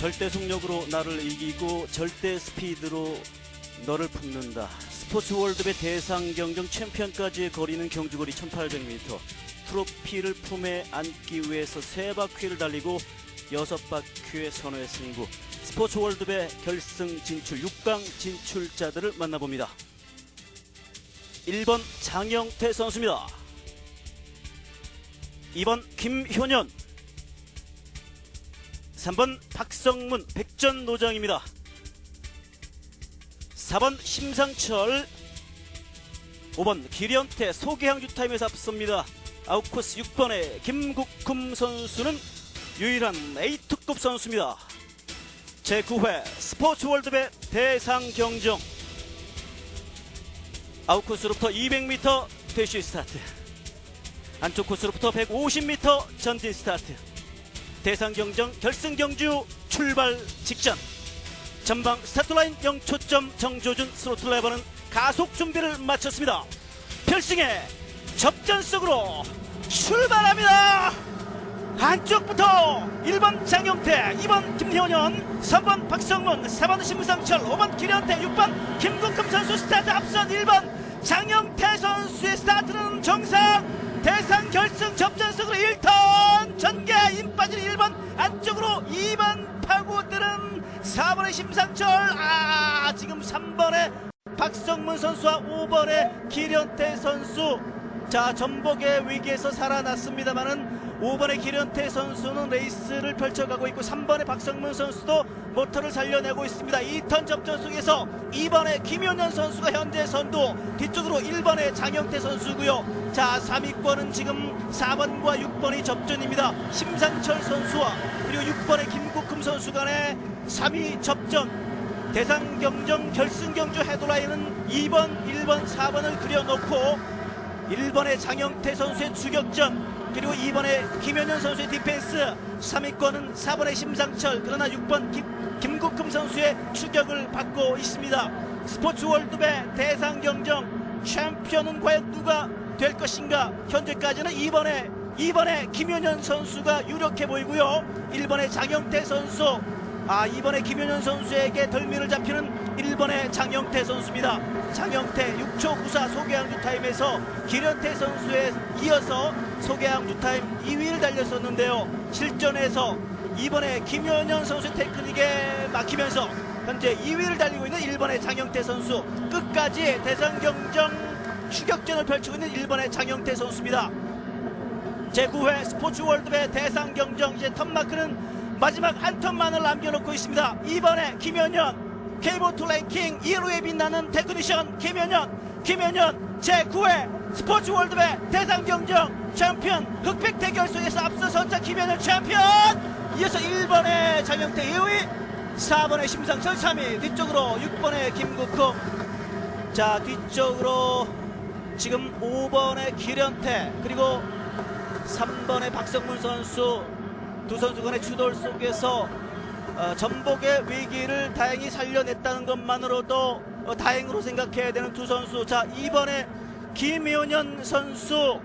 절대 속력으로 나를 이기고 절대 스피드로 너를 품는다. 스포츠 월드의 대상 경정 챔피언까지의 거리는 경주거리 1800m. 트로피를 품에 안기 위해서 세 바퀴를 달리고 여섯 바퀴의 선호의 승부. 스포츠 월드의 결승 진출 6강 진출자들을 만나봅니다. 1번 장영태 선수입니다. 2번 김효년 3번 박성문 백전 노장입니다. 4번 심상철 5번 기련태 소개항 주타임에서 앞섭니다. 아웃코스 6번의 김국흠 선수는 유일한 A특급 선수입니다. 제9회 스포츠 월드배 대상 경정 아웃코스로부터 200m 대쉬 스타트 안쪽 코스로부터 150m 전진 스타트 대상 경정 결승 경주 출발 직전 전방 스타트라인 0초점 정조준 스로틀 레버는 가속 준비를 마쳤습니다. 필승의 접전 속으로 출발합니다. 안쪽부터 1번 장영태, 2번 김효년, 3번 박성문, 4번 심상철, 5번 기련태, 6번 김국흠 선수 스타트 앞선 1번 장영태 선수의 스타트는 정상 대상 결승 접전 속으로 1턴 전개 힘 빠진 1번 안쪽으로 2번 파고드는 4번의 심상철. 아 지금 3번의 박성문 선수와 5번의 기련태 선수. 자 전복의 위기에서 살아났습니다만은 5번의 기련태 선수는 레이스를 펼쳐가고 있고 3번의 박성문 선수도 모터를 살려내고 있습니다. 2턴 접전 속에서 2번의 김효년 선수가 현재 선두 뒤쪽으로 1번의 장영태 선수고요. 자 3위권은 지금 4번과 6번이 접전입니다. 심상철 선수와 그리고 6번의 김국흠 선수 간의 3위 접전 대상 경정 결승 경주 헤드라인은 2번, 1번, 4번을 그려놓고 1번의 장영태 선수의 추격전 그리고 2번의 김현현 선수의 디펜스 3위권은 4번의 심상철 그러나 6번 김, 김국흠 선수의 추격을 받고 있습니다. 스포츠 월드배 대상 경정 챔피언은 과연 누가 될 것인가 현재까지는 2번에 2번에 김현현 선수가 유력해 보이고요. 1번의 장영태 선수 아 이번에 김현현 선수에게 덜미를 잡히는 1번의 장영태 선수입니다. 장영태 6초 94 소개항주 타임에서 기련태 선수에 이어서 소개항주 타임 2위를 달렸었는데요. 실전에서 이번에 김현현 선수의 테크닉에 막히면서 현재 2위를 달리고 있는 1번의 장영태 선수 끝까지 대상 경정 추격전을 펼치고 있는 1번의 장영태 선수입니다. 제9회 스포츠 월드배 대상 경정 이제 턴마크는 마지막 한 턴만을 남겨놓고 있습니다. 이번에 김현현 K보트 랭킹 1호에 빛나는 테크니션 김현현. 김현현 제9회 스포츠 월드배 대상 경정 챔피언 흑백 대결소에서 앞서 선차 김현현 챔피언! 이어서 1번의 장영태 2위 4번의 심상철 3위 뒤쪽으로 6번의 김국흠 자 뒤쪽으로 지금 5번의 기련태 그리고 3번의 박성문 선수. 두 선수 간의 추돌 속에서 어, 전복의 위기를 다행히 살려냈다는 것만으로도 어, 다행으로 생각해야 되는 두 선수. 자 2번의 김효년 선수